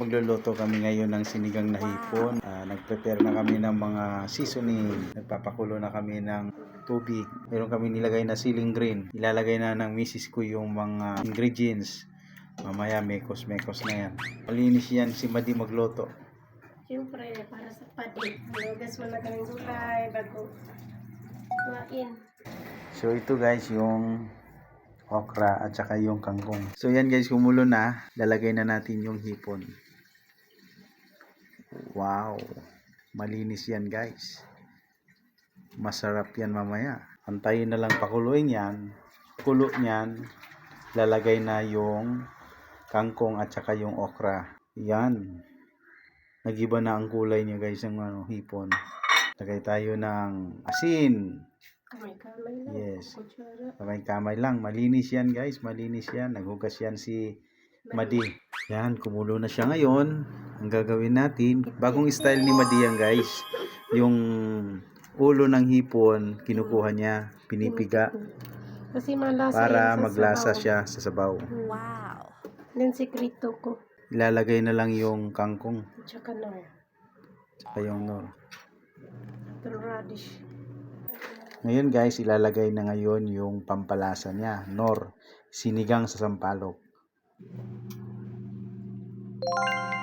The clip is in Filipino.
Magluluto kami ngayon ng sinigang na hipon. Ah, nag-prepare na kami ng mga seasoning. Nagpapakulo na kami ng tubig. Meron kami nilagay na ceiling green. Ilalagay na ng misis ko yung mga ingredients. Mamaya mekos-mekos na yan. Malinis yan si Madi magluto. Siyempre, para sa padi. Lugas mo na kaming gulay bago kuhain. So ito guys yung okra at saka yung kangkong. So yan guys, kumulo na. Lalagay na natin yung hipon. Wow! Malinis yan guys. Masarap yan mamaya. Antayin na lang pakuluin yan. Kulo niyan, lalagay na yung kangkong at saka yung okra. Yan. Nagiba na ang kulay niya guys ng ano, hipon. Lagay tayo ng asin. Kamay-kamay lang. Yes. Kutsara. Kamay-kamay lang. Malinis yan guys. Malinis yan. Naghugas yan si Madi. Yan. Kumulo na siya ngayon. Ang gagawin natin. Bagong style ni Madi yan guys. Yung ulo ng hipon, kinukuha niya. Pinipiga. Kasi malasa Para sa maglasa sabaw. siya sa sabaw. Wow. Yan sikreto ko. Ilalagay na lang yung kangkong. Tsaka na. Saka yung nor. Little radish. Ngayon guys, ilalagay na ngayon yung pampalasa niya. Nor. Sinigang sa sampalok. Música